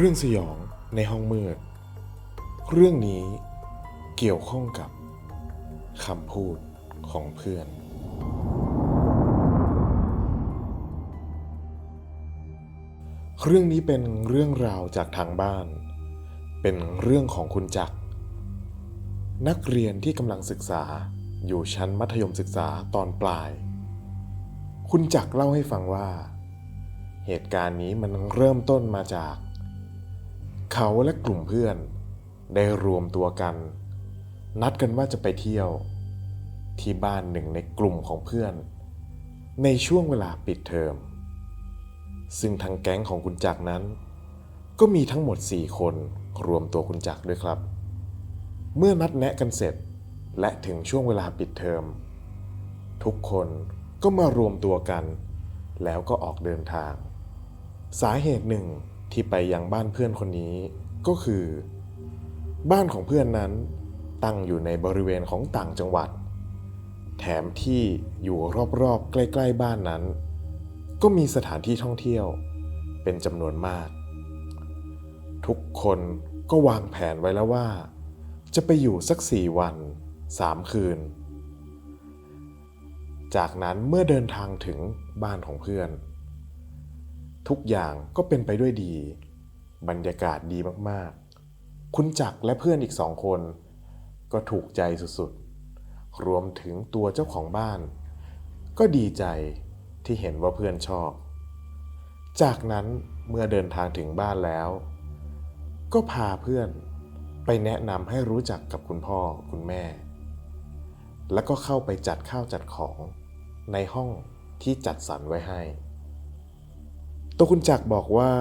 เรื่องสยองในห้องมืด เรื่องนี้เกี่ยวข้องกับคำพูดของเพื่อน เรื่องนี้เป็นเรื่องราวจากทางบ้าน เป็นเรื่องของคุณจักร นักเรียนที่กำลังศึกษาอยู่ชั้นมัธยมศึกษาตอนปลาย คุณจักรเล่าให้ฟังว่า เหตุการณ์นี้มันเริ่มต้นมาจาก เขาและกลุ่มเพื่อน ได้รวมตัวกัน นัดกันว่าจะไปเที่ยว ที่บ้านหนึ่งในกลุ่มของเพื่อน ในช่วงเวลาปิดเทอม ซึ่งทางแก๊งของคุณจักนั้น ก็มีทั้งหมด 4 คนรวมตัวคุณจักด้วยครับ เมื่อนัดแนะกันเสร็จและถึงช่วงเวลาปิดเทอม ทุกคนก็มารวมตัวกัน แล้วก็ออกเดินทาง สาเหตุหนึ่ง ที่ไปยังบ้านเพื่อนคนนี้ก็คือ บ้านของเพื่อนนั้นตั้งอยู่ในบริเวณของต่างจังหวัด แถมที่อยู่รอบๆใกล้ๆบ้านนั้น ก็มีสถานที่ท่องเที่ยวเป็นจำนวนมาก ทุกคนก็วางแผนไว้แล้วว่า จะไปอยู่สักสี่วันสามคืน จากนั้นเมื่อเดินทางถึงบ้านของเพื่อน ทุกอย่างก็เป็นไปด้วยดี บรรยากาศดีมากๆ คุณจักและเพื่อนอีกสองคน ก็ถูกใจสุดๆ รวมถึงตัวเจ้าของบ้าน ก็ดีใจที่เห็นว่าเพื่อนชอบ จากนั้นเมื่อเดินทางถึงบ้านแล้ว ก็พาเพื่อนไปแนะนำให้รู้จักกับคุณพ่อคุณแม่ แล้วก็เข้าไปจัดข้าวจัดของในห้องที่จัดสรรไว้ให้ ตัวคุณจักบอกว่า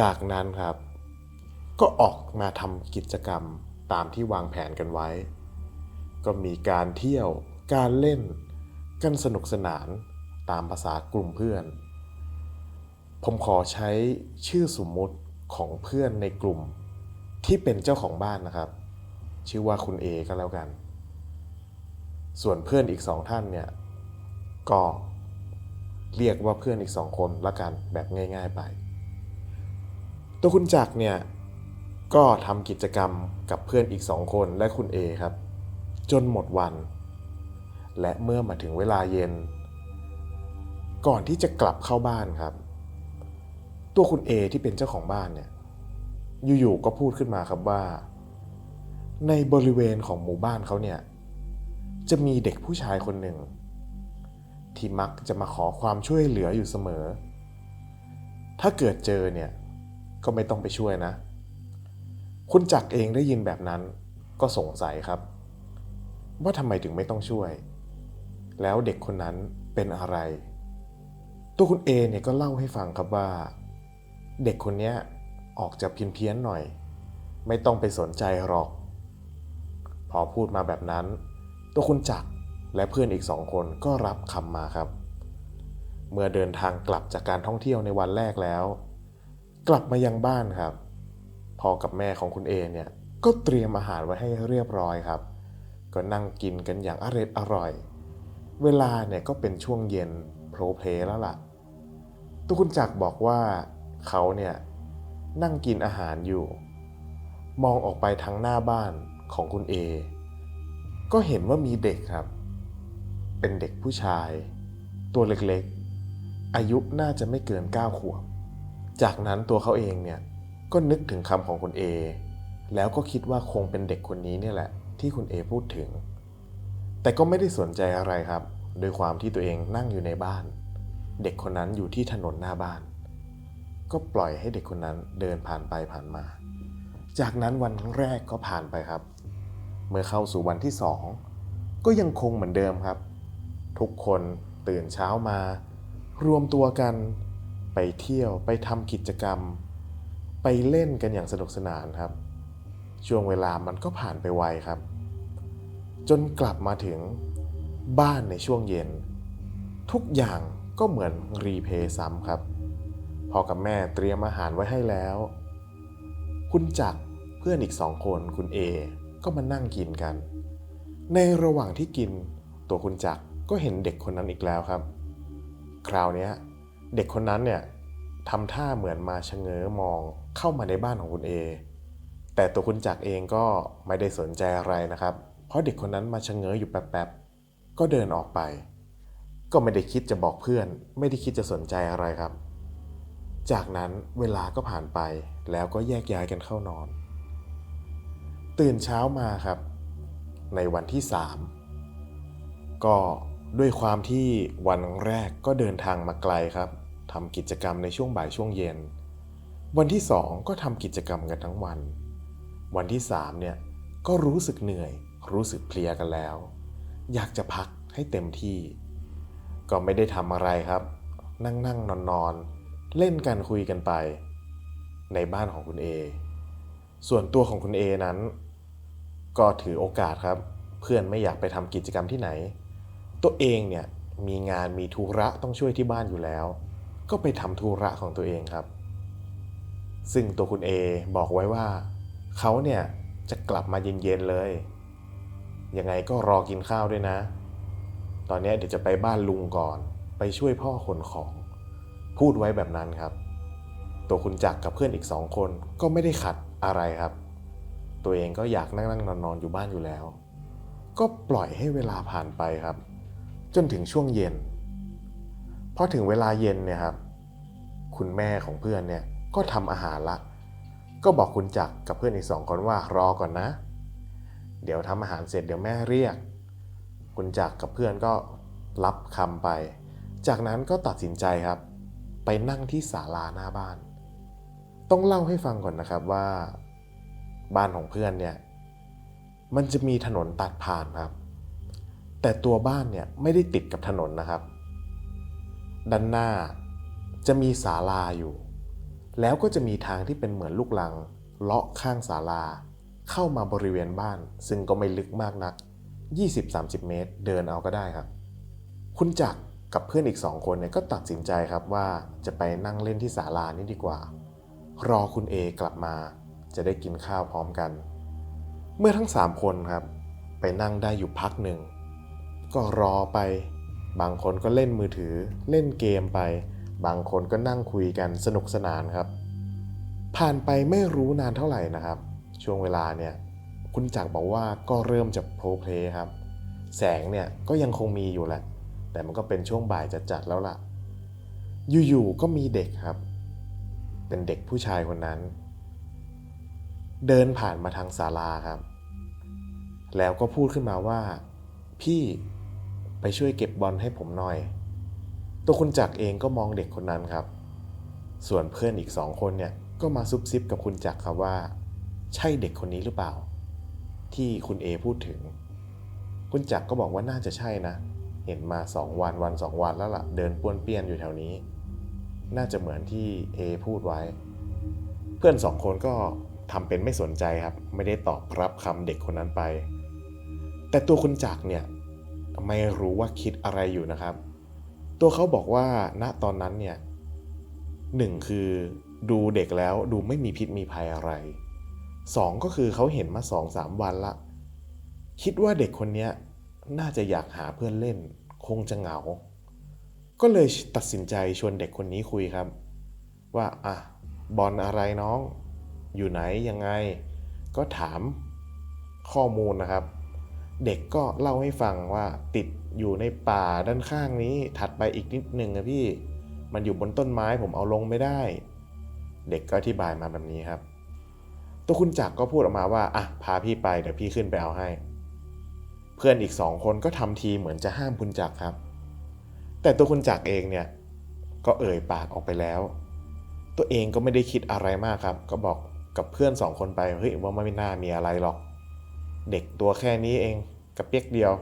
จากนั้นครับ ก็ออกมาทำกิจกรรมตามที่วางแผนกันไว้ ก็มีการเที่ยว การเล่น กันสนุกสนานตามภาษากลุ่มเพื่อน ผมขอใช้ชื่อสมมุติของเพื่อนในกลุ่ม ที่เป็นเจ้าของบ้านนะครับ ชื่อว่าคุณเอก็แล้วกัน ส่วนเพื่อนอีกสองท่านเนี่ยก็ เรียกว่าเพื่อนอีกสองคนละกันแบบง่าย ๆไป ตัวคุณจักเนี่ยก็ทำกิจกรรมกับเพื่อนอีกสองคนและคุณเอครับ จนหมดวัน และเมื่อมาถึงเวลาเย็น ก่อนที่จะกลับเข้าบ้านครับ ตัวคุณเอที่เป็นเจ้าของบ้านเนี่ยอยู่ๆก็พูดขึ้นมาครับว่า ในบริเวณของหมู่บ้านเขาเนี่ยจะมีเด็กผู้ชายคนหนึ่ง ที่มักจะมาขอความช่วยเหลืออยู่เสมอ ถ้าเกิดเจอเนี่ยก็ไม่ต้องไปช่วยนะ คุณจักเองได้ยินแบบนั้นก็สงสัยครับ ว่าทำไมถึงไม่ต้องช่วย แล้วเด็กคนนั้นเป็นอะไร ตัวคุณเอเนี่ยก็เล่าให้ฟังครับว่า เด็กคนนี้ออกจะเพี้ยนเพียนๆหน่อย ไม่ต้องไปสนใจหรอก พอพูดมาแบบนั้น ตัวคุณจักร และเพื่อนอีกสองคนก็รับคำมาครับ เมื่อเดินทางกลับจากการท่องเที่ยวในวันแรกแล้ว กลับมายังบ้านครับพ่อกับแม่ของคุณเอเนี่ยก็เตรียมอาหารไว้ให้เรียบร้อยครับ ก็นั่งกินกันอย่างอร่อยอร่อย เวลาเนี่ยก็เป็นช่วงเย็นโพลเพลแล้วล่ะตัวคุณจักบอกว่าเขาเนี่ยนั่งกินอาหารอยู่ มองออกไปทางหน้าบ้านของคุณเอ ก็เห็นว่ามีเด็กครับ เป็นเด็กผู้ชาย ตัวเล็กๆ อายุน่าจะไม่เกิน 9 ขวบ จากนั้นตัวเขาเองเนี่ยก็นึกถึงคำของคุณเอแล้วก็คิดว่าคงเป็นเด็กคนนี้เนี่ยแหละ ที่คุณเอพูดถึง แต่ก็ไม่ได้สนใจอะไรครับ โดยความที่ตัวเองนั่งอยู่ในบ้าน เด็กคนนั้นอยู่ที่ถนนหน้าบ้าน ก็ปล่อยให้เด็กคนนั้นเดินผ่านไปผ่านมา จากนั้นวันแรกก็ผ่านไปครับ เมื่อเข้าสู่วันที่สองก็ยังคงเหมือนเดิมครับ ทุกคนตื่นเช้ามารวมตัวกันไปเที่ยวไปทำกิจกรรม ไปเล่นกันอย่างสนุกสนานครับ ช่วงเวลามันก็ผ่านไปไวครับ จนกลับมาถึงบ้านในช่วงเย็น ทุกอย่างก็เหมือนรีเพย์ซ้ำครับพ่อกับแม่เตรียมอาหารไว้ให้แล้ว คุณจักรเพื่อนอีกสองคนคุณเอก็มานั่งกินกัน ในระหว่างที่กินตัวคุณจักร ก็เห็นเด็กคนนั้นอีกแล้วครับ คราวนี้เด็กคนนั้นเนี่ยทำท่าเหมือนมาชะเง้อมองเข้ามาในบ้านของคุณเอ แต่ตัวคุณจักรเองก็ไม่ได้สนใจอะไรนะครับ เพราะเด็กคนนั้นมาชะเง้ออยู่แป๊บๆ ก็เดินออกไป ก็ไม่ได้คิดจะบอกเพื่อน ไม่ได้คิดจะสนใจอะไรครับ จากนั้นเวลาก็ผ่านไปแล้วก็แยกย้ายกันเข้านอน ตื่นเช้ามาครับ ในวันที่3ก็ ด้วยความที่วันแรกก็เดินทางมาไกลครับทำกิจกรรมในช่วงบ่ายช่วงเย็น วันที่2ก็ทำกิจกรรมกันทั้งวัน วันที่3เนี่ยก็รู้สึกเหนื่อย รู้สึกเพลียกันแล้ว อยากจะพักให้เต็มที่ ก็ไม่ได้ทำอะไรครับ นั่งนั่งนอนนอนเล่นกันคุยกันไป ในบ้านของคุณเอส่วนตัวของคุณเอนั้น ก็ถือโอกาสครับ เพื่อนไม่อยากไปทำกิจกรรมที่ไหน ตัวเองเนี่ยมีงานมีธุระต้องช่วยที่บ้านอยู่แล้ว ก็ไปทำธุระของตัวเองครับ ซึ่งตัวคุณเอบอกไว้ว่าเขาเนี่ยจะกลับมาเย็นๆเลย ยังไงก็รอกินข้าวด้วยนะ ตอนนี้เดี๋ยวจะไปบ้านลุงก่อน ไปช่วยพ่อขนของ พูดไว้แบบนั้นครับ ตัวคุณจักรกับเพื่อนอีกสองคนก็ไม่ได้ขัดอะไรครับ ตัวเองก็อยากนั่งนั่งนอนนอนอยู่บ้านอยู่แล้ว ก็ปล่อยให้เวลาผ่านไปครับ จนถึงช่วงเย็นพอถึงเวลาเย็นเนี่ยครับ คุณแม่ของเพื่อนเนี่ยก็ทำอาหารละ ก็บอกคุณจักรกับเพื่อนอีกสองคนว่ารอก่อนนะ เดี๋ยวทำอาหารเสร็จเดี๋ยวแม่เรียก คุณจักรกับเพื่อนก็รับคำไป จากนั้นก็ตัดสินใจครับ ไปนั่งที่ศาลาหน้าบ้าน ต้องเล่าให้ฟังก่อนนะครับว่า บ้านของเพื่อนเนี่ยมันจะมีถนนตัดผ่านครับ แต่ตัวบ้านเนี่ยไม่ได้ติดกับถนนนะครับ ด้านหน้าจะมีศาลาอยู่ แล้วก็จะมีทางที่เป็นเหมือนลูกลัง เลาะข้างศาลา เข้ามาบริเวณบ้าน ซึ่งก็ไม่ลึกมากนัก 20-30 เมตร เดินเอาก็ได้ครับ คุณจักกับเพื่อนอีกสองคนเนี่ยก็ตัดสินใจครับว่าจะไปนั่งเล่นที่ศาลานี้ดีกว่า รอคุณเอกลับมา จะได้กินข้าวพร้อมกัน เมื่อทั้งสามคนครับ ไปนั่งได้อยู่พักหนึ่ง ก็รอไป บางคนก็เล่นมือถือ เล่นเกมไป บางคนก็นั่งคุยกันสนุกสนานครับ ผ่านไปไม่รู้นานเท่าไหร่นะครับ ช่วงเวลาเนี่ย คุณจักรบอกว่าก็เริ่มจะโพลเพลครับ แสงเนี่ยก็ยังคงมีอยู่แหละ แต่มันก็เป็นช่วงบ่ายจัดๆแล้วล่ะ อยู่ๆก็มีเด็กครับ เป็นเด็กผู้ชายคนนั้น เดินผ่านมาทางศาลาครับ แล้วก็พูดขึ้นมาว่า พี่ ช่วยเก็บบอลให้ผมหน่อย ตัวคุณจักรเองก็มองเด็กคนนั้นครับ ส่วนเพื่อนอีกสองคนเนี่ยก็มาซุบซิบกับคุณจักรครับว่า ใช่เด็กคนนี้หรือเปล่า ที่คุณเอพูดถึง คุณจักรก็บอกว่าน่าจะใช่นะ เห็นมาสองวันวันสองวันแล้วล่ะ เดินป้วนเปี้ยนอยู่แถวนี้ น่าจะเหมือนที่เอพูดไว้ เพื่อนสองคนก็ทำเป็นไม่สนใจครับ ไม่ได้ตอบรับคำเด็กคนนั้นไป แต่ตัวคุณจักรเนี่ย ไม่รู้ว่าคิดอะไรอยู่นะครับ ตัวเขาบอกว่าณตอนนั้นเนี่ยหนึ่งคือดูเด็กแล้วดูไม่มีพิษมีภัยอะไรสองก็คือเขาเห็นมาสองสามวันละ คิดว่าเด็กคนนี้น่าจะอยากหาเพื่อนเล่น คงจะเหงา ก็เลยตัดสินใจชวนเด็กคนนี้คุยครับ ว่าอะบอลอะไรน้อง อยู่ไหนยังไง ก็ถามข้อมูลนะครับ เด็กก็เล่าให้ฟังว่าติดอยู่ในป่าด้านข้างนี้ ถัดไปอีกนิดหนึ่งนะพี่ มันอยู่บนต้นไม้ผมเอาลงไม่ได้ เด็กก็อธิบายมาแบบนี้ครับ ตัวคุณจักรก็พูดออกมาว่าอะพาพี่ไปเดี๋ยวพี่ขึ้นไปเอาให้ เพื่อนอีกสองคนก็ทำทีเหมือนจะห้ามคุณจักรครับ แต่ตัวคุณจักรเองเนี่ย ก็เอ่ยปากออกไปแล้ว ตัวเองก็ไม่ได้คิดอะไรมากครับ ก็บอกกับเพื่อนสองคนไปเฮ้ยว่าไม่น่ามีอะไรหรอก เด็กตัวแค่นี้เองกระเปียกเดียว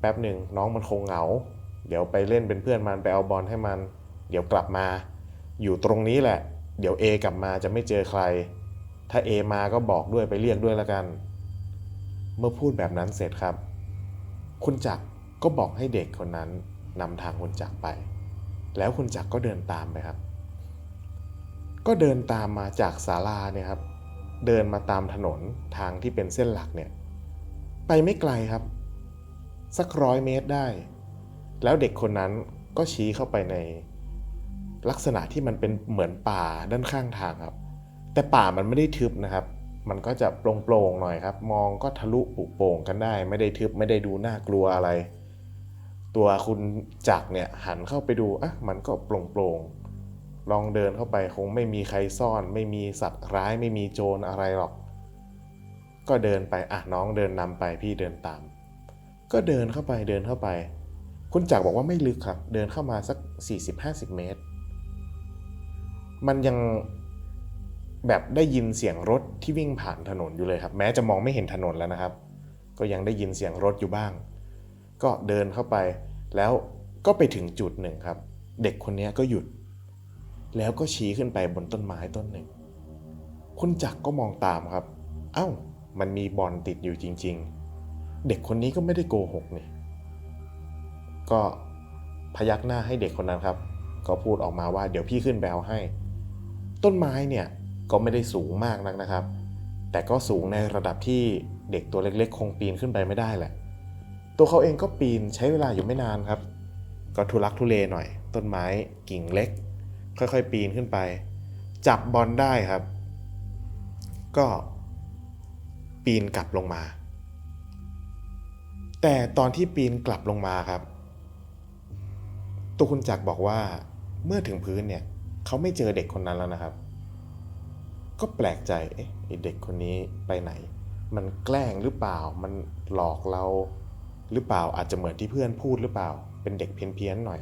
แป๊บหนึ่งน้องมันคงเหงา เดี๋ยวไปเล่นเป็นเพื่อนมันไปเอาบอลให้มัน เดี๋ยวกลับมา อยู่ตรงนี้แหละ เดี๋ยว A กลับมาจะไม่เจอใคร ถ้า A มาก็บอกด้วยไปเรียกด้วยละกัน เมื่อพูดแบบนั้นเสร็จครับ คุณจักรก็บอกให้เด็กคนนั้นนำทางคุณจักรไป แล้วคุณจักรก็เดินตามไปครับ ก็เดินตามมาจากศาลาเนี่ยครับ เดินมาตามถนนทางที่เป็นเส้นหลักเนี่ยไปไม่ไกลครับ สักร้อยเมตรได้ แล้วเด็กคนนั้นก็ชี้เข้าไปในลักษณะที่มันเป็นเหมือนป่าด้านข้างทางครับ แต่ป่ามันไม่ได้ทึบนะครับ มันก็จะโปร่งๆหน่อยครับ มองก็ทะลุปุโปร่งกันได้ ไม่ได้ทึบไม่ได้ดูน่ากลัวอะไร ตัวคุณจักเนี่ยหันเข้าไปดูอะมันก็โปร่งๆ ลองเดินเข้าไปคงไม่มีใครซ่อน ไม่มีสัตว์ร้ายไม่มีโจรอะไรหรอก ก็เดินไปอะน้องเดินนำไปพี่เดินตาม ก็เดินเข้าไปเดินเข้าไป คุณจักรบอกว่าไม่ลึกครับ เดินเข้ามาสัก 40-50 เมตร มันยังแบบได้ยินเสียงรถที่วิ่งผ่านถนนอยู่เลยครับ แม้จะมองไม่เห็นถนนแล้วนะครับ ก็ยังได้ยินเสียงรถอยู่บ้าง ก็เดินเข้าไป แล้วก็ไปถึงจุดหนึ่งครับ เด็กคนนี้ก็หยุด แล้วก็ชี้ขึ้นไปบนต้นไม้ต้นหนึ่ง คุณจักรก็มองตามครับ เอ้า มันมีบอลติดอยู่จริง ๆ เด็กคนนี้ก็ไม่ได้โกหกนี่ ก็พยักหน้าให้เด็กคนนั้นครับ ก็พูดออกมาว่าเดี๋ยวพี่ขึ้นไปเอาให้ ต้นไม้เนี่ยก็ไม่ได้สูงมากนักนะครับ แต่ก็สูงในระดับที่เด็กตัวเล็กๆ คงปีนขึ้นไปไม่ได้แหละ ตัวเขาเองก็ปีนใช้เวลาอยู่ไม่นานครับ ก็ทุลักทุเลหน่อย ต้นไม้กิ่งเล็ก ค่อยๆ ปีนขึ้นไป จับบอลได้ครับ ก็ปีนกลับลงมา แต่ตอนที่ปีนกลับลงมาครับ ตัวคุณจักรบอกว่าเมื่อถึงพื้นเนี่ยเขาไม่เจอเด็กคนนั้นแล้วนะครับ ก็แปลกใจเอ๊ะไอ้เด็กคนนี้ไปไหน มันแกล้งหรือเปล่า มันหลอกเราหรือเปล่าอาจจะเหมือนที่เพื่อนพูดหรือเปล่า เป็นเด็กเพี้ยนๆหน่อย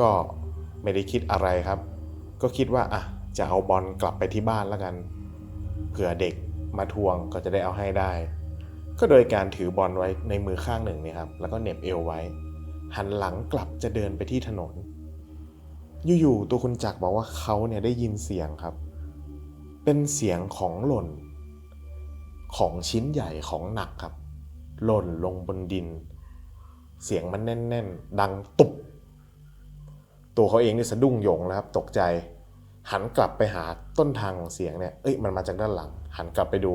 ก็ ไม่ได้คิดอะไรครับ ก็คิดว่าอะจะเอาบอลกลับไปที่บ้านแล้วกัน เผื่อเด็กมาทวงก็จะได้เอาให้ได้ ก็โดยการถือบอลไว้ในมือข้างหนึ่งนี่ครับ แล้วก็เหน็บเอวไว้ หันหลังกลับจะเดินไปที่ถนน อยู่ๆตัวคุณจักรบอกว่าเขาเนี่ยได้ยินเสียงครับ เป็นเสียงของหล่น ของชิ้นใหญ่ของหนักครับ หล่นลงบนดิน เสียงมันแน่น ๆ ดังตุบ ตัวเขาเองนี่สะดุ้งหยงแล้วครับ ตกใจ หันกลับไปหาต้นทางของเสียงเนี่ยเอ้ยมันมาจากด้านหลัง หันกลับไปดู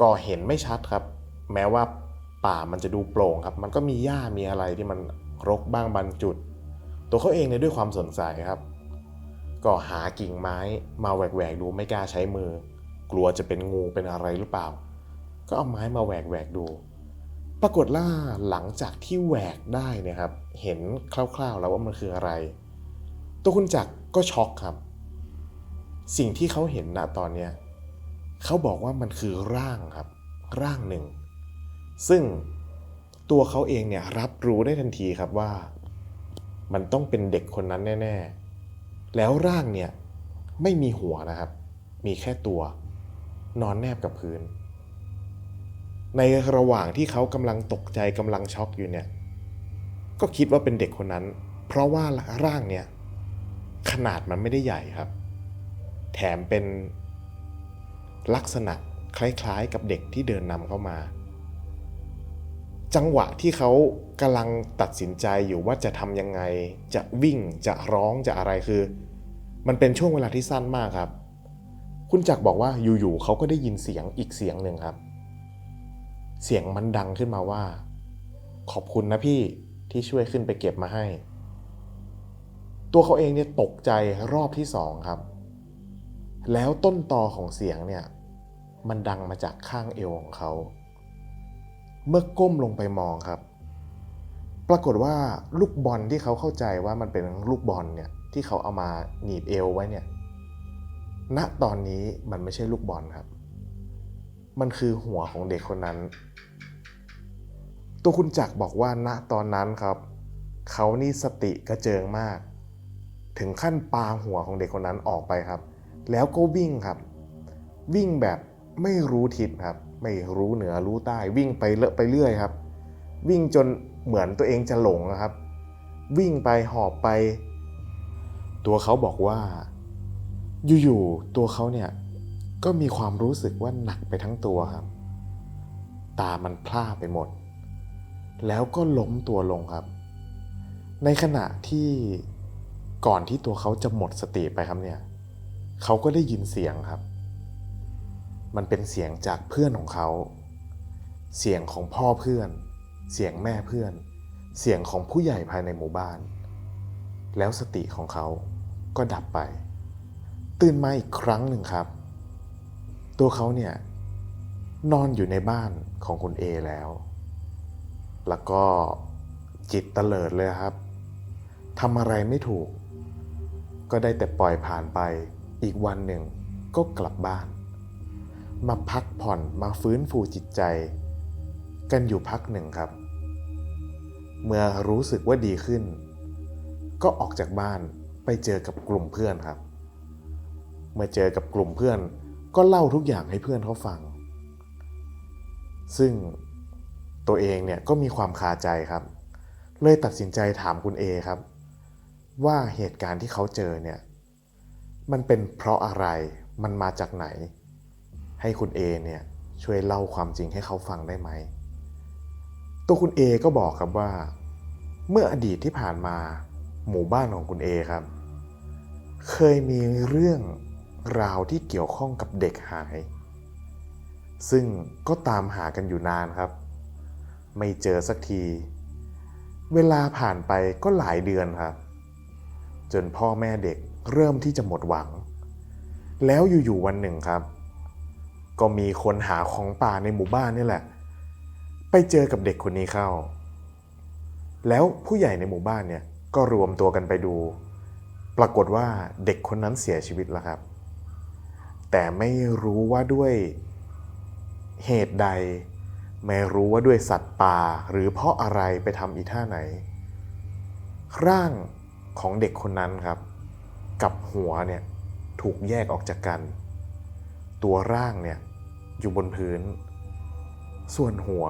ก็เห็นไม่ชัดครับ แม้ว่าป่ามันจะดูโปร่งครับ มันก็มีหญ้ามีอะไรที่มันรกบ้างบางจุด ตัวเขาเองเนี่ยด้วยความสนใจครับ ก็หากิ่งไม้มาแหวกๆดูไม่กล้าใช้มือ กลัวจะเป็นงูเป็นอะไรหรือเปล่า ก็เอาไม้มาแหวกๆดู ปรากฏว่าหลังจากที่แหวกได้นะครับ เห็นคร่าวๆแล้วว่ามันคืออะไร ตัวคุณจักรก็ช็อกครับ สิ่งที่เขาเห็นณตอนเนี้ยเขาบอกว่ามันคือร่างครับ ร่างหนึ่ง ซึ่งตัวเขาเองเนี่ยรับรู้ได้ทันทีครับว่า มันต้องเป็นเด็กคนนั้นแน่ ๆ แล้วร่างเนี่ยไม่มีหัวนะครับ มีแค่ตัว นอนแนบกับพื้น ในระหว่างที่เขากำลังตกใจกำลังช็อกอยู่เนี่ยก็คิดว่าเป็นเด็กคนนั้น เพราะว่าร่างเนี่ยขนาดมันไม่ได้ใหญ่ครับ แถมเป็นลักษณะคล้ายๆกับเด็กที่เดินนำเข้ามา จังหวะที่เขากำลังตัดสินใจอยู่ว่าจะทำยังไง จะวิ่งจะร้องจะอะไรคือ มันเป็นช่วงเวลาที่สั้นมากครับ คุณจักรบอกว่าอยู่ๆเขาก็ได้ยินเสียงอีกเสียงหนึ่งครับ เสียงมันดังขึ้นมาว่า ขอบคุณนะพี่ที่ช่วยขึ้นไปเก็บมาให้ ตัวเขาเองเนี่ยตกใจรอบที่สองครับ แล้วต้นตอของเสียงเนี่ย มันดังมาจากข้างเอวของเขา เมื่อก้มลงไปมองครับ ปรากฏว่าลูกบอลที่เขาเข้าใจว่ามันเป็นลูกบอลเนี่ยที่เขาเอามาหนีบเอวไว้เนี่ย ณ ตอนนี้มันไม่ใช่ลูกบอลครับ มันคือหัวของเด็กคนนั้น ตัวคุณจักรบอกว่าณตอนนั้นครับ เขานี่สติกระเจิงมาก ถึงขั้นปาหัวของเด็กคนนั้นออกไปครับ แล้วก็วิ่งครับ วิ่งแบบไม่รู้ทิศครับ ไม่รู้เหนือรู้ใต้ วิ่งไปเลอะไปเรื่อยครับ วิ่งจนเหมือนตัวเองจะหลงนะครับ วิ่งไปหอบไป ตัวเขาบอกว่า อยู่ๆตัวเขาเนี่ยก็มีความรู้สึกว่าหนักไปทั้งตัวครับ ตามันพร่าไปหมด แล้วก็ล้มตัวลงครับ ในขณะที่ก่อนที่ตัวเขาจะหมดสติไปครับเนี่ยเขาก็ได้ยินเสียงครับ มันเป็นเสียงจากเพื่อนของเขา เสียงของพ่อเพื่อน เสียงแม่เพื่อน เสียงของผู้ใหญ่ภายในหมู่บ้าน แล้วสติของเขาก็ดับไป ตื่นมาอีกครั้งหนึ่งครับ ตัวเขาเนี่ยนอนอยู่ในบ้านของคุณเอแล้ว แล้วก็จิตเตลิดเลยครับทำอะไรไม่ถูก ก็ได้แต่ปล่อยผ่านไป อีกวันหนึ่งก็กลับบ้าน มาพักผ่อนมาฟื้นฟูจิตใจ กันอยู่พักหนึ่งครับ เมื่อรู้สึกว่าดีขึ้น ก็ออกจากบ้านไปเจอกับกลุ่มเพื่อนครับ เมื่อเจอกับกลุ่มเพื่อนก็เล่าทุกอย่างให้เพื่อนเขาฟัง ซึ่ง ตัวเองเนี่ยก็มีความคาใจครับ เลยตัดสินใจถามคุณเอครับ ว่าเหตุการณ์ที่เขาเจอเนี่ยมันเป็นเพราะอะไรมันมาจากไหน ให้คุณเอเนี่ยช่วยเล่าความจริงให้เขาฟังได้ไหม ตัวคุณเอก็บอกครับว่า เมื่ออดีตที่ผ่านมาหมู่บ้านของคุณเอครับ เคยมีเรื่องราวที่เกี่ยวข้องกับเด็กหาย ซึ่งก็ตามหากันอยู่นานครับ ไม่เจอสักที เวลาผ่านไปก็หลายเดือนครับ จนพ่อแม่เด็กเริ่มที่จะหมดหวัง แล้วอยู่ๆวันหนึ่งครับ ก็มีคนหาของป่าในหมู่บ้านนี่แหละ ไปเจอกับเด็กคนนี้เข้า แล้วผู้ใหญ่ในหมู่บ้านเนี่ยก็รวมตัวกันไปดู ปรากฏว่าเด็กคนนั้นเสียชีวิตแล้วครับ แต่ไม่รู้ว่าด้วยเหตุใด ไม่รู้ว่าด้วยสัตว์ป่าหรือเพราะอะไรไปทำอีท่าไหน ร่างของเด็กคนนั้นครับ กับหัวเนี่ยถูกแยกออกจากกัน ตัวร่างเนี่ยอยู่บนพื้น ส่วนหัว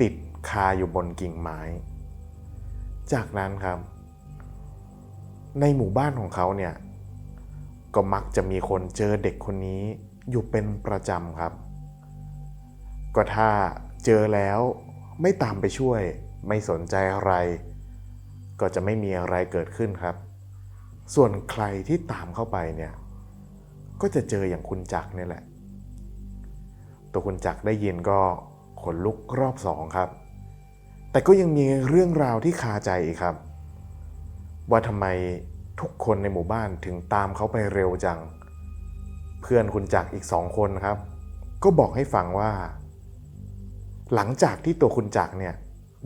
ติดคาอยู่บนกิ่งไม้ จากนั้นครับ ในหมู่บ้านของเขาเนี่ยก็มักจะมีคนเจอเด็กคนนี้อยู่เป็นประจำครับ ก็ถ้าเจอแล้วไม่ตามไปช่วย ไม่สนใจอะไร ก็จะไม่มีอะไรเกิดขึ้นครับ ส่วนใครที่ตามเข้าไปเนี่ยก็จะเจออย่างคุณจักรนี่แหละ ตัวคุณจักรได้ยินก็ขนลุกรอบสองครับ แต่ก็ยังมีเรื่องราวที่คาใจอีกครับ ว่าทำไมทุกคนในหมู่บ้านถึงตามเขาไปเร็วจัง เพื่อนคุณจักรอีกสองคนครับ ก็บอกให้ฟังว่า หลังจากที่ตัวคุณจักเนี่ย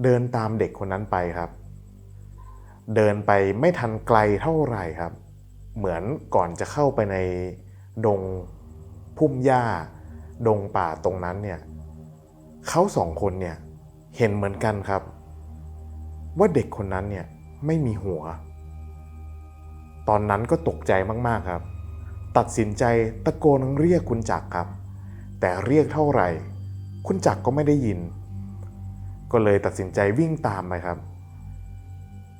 เดินตามเด็กคนนั้นไปครับ เดินไปไม่ทันไกลเท่าไหร่ครับ เหมือนก่อนจะเข้าไปในดงพุ่มหญ้า ดงป่าตรงนั้นเนี่ยเขาสองคนเนี่ยเห็นเหมือนกันครับ ว่าเด็กคนนั้นเนี่ยไม่มีหัว ตอนนั้นก็ตกใจมากๆครับ ตัดสินใจตะโกนเรียกคุณจักครับ แต่เรียกเท่าไหร่ คุณจักรก็ไม่ได้ยิน ก็เลยตัดสินใจวิ่งตามไปครับ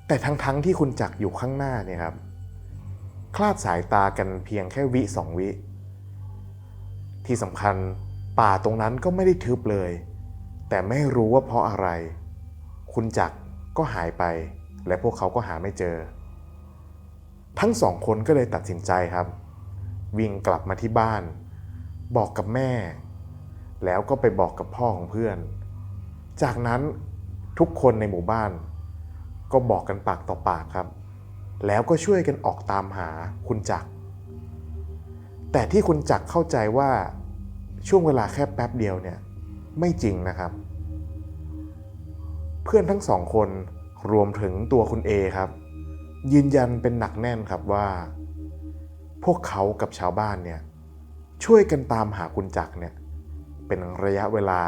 แต่ทั้งๆทที่คุณจักรอยู่ข้างหน้าเนี่ยครับ คลาดสายตากันเพียงแค่วิสองวิ ที่สำคัญป่าตรงนั้นก็ไม่ได้ทึบเลย แต่ไม่รู้ว่าเพราะอะไร คุณจักรก็หายไป และพวกเขาก็หาไม่เจอ ทั้งสองคนก็เลยตัดสินใจครับ วิ่งกลับมาที่บ้าน บอกกับแม่ แล้วก็ไปบอกกับพ่อของเพื่อน จากนั้นทุกคนในหมู่บ้าน ก็บอกกันปากต่อปากครับ แล้วก็ช่วยกันออกตามหาคุณจักร แต่ที่คุณจักรเข้าใจว่าช่วงเวลาแค่แป๊บเดียวเนี่ยไม่จริงนะครับ เพื่อนทั้งสองคนรวมถึงตัวคุณเอครับ ยืนยันเป็นหนักแน่นครับว่า พวกเขากับชาวบ้านเนี่ยช่วยกันตามหาคุณจักรเนี่ย เป็นระยะเวลา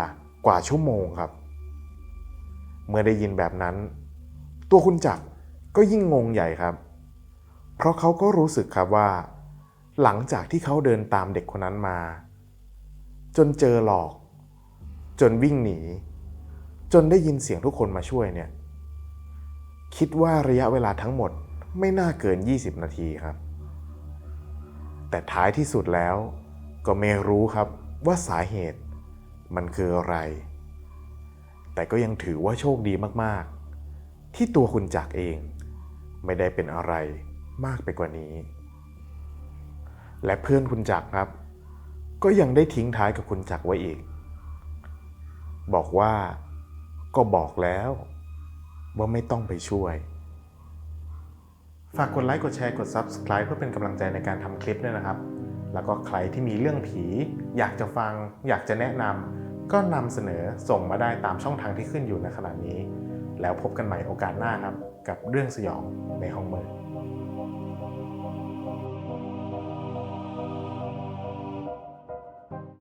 กว่าชั่วโมงครับ เมื่อได้ยินแบบนั้น ตัวคุณจักรก็ยิ่งงงใหญ่ครับ เพราะเขาก็รู้สึกครับว่า หลังจากที่เขาเดินตามเด็กคนนั้นมา จนเจอหลอก จนวิ่งหนี จนได้ยินเสียงทุกคนมาช่วยเนี่ย คิดว่าระยะเวลาทั้งหมดไม่น่าเกิน 20 นาทีครับ แต่ท้ายที่สุดแล้วก็ไม่รู้ครับว่าสาเหตุ มันคืออะไร แต่ก็ยังถือว่าโชคดีมากๆ ที่ตัวคุณจักรเองไม่ได้เป็นอะไรมากไปกว่านี้ และเพื่อนคุณจักรครับ ก็ยังได้ทิ้งท้ายกับคุณจักรไว้อีก บอกว่าก็บอกแล้วว่าไม่ต้องไปช่วย ฝากกดไลค์ กดแชร์ กด Subscribe เพื่อเป็นกำลังใจในการทำคลิปด้วยนะครับ แล้วก็ใครที่มีเรื่องผี อยากจะฟัง อยากจะแนะนำก็นำเสนอส่งมาได้ตามช่องทางที่ขึ้นอยู่ในขณะนี้ แล้วพบกันใหม่โอกาสหน้าครับ กับเรื่องสยองในห้องมืด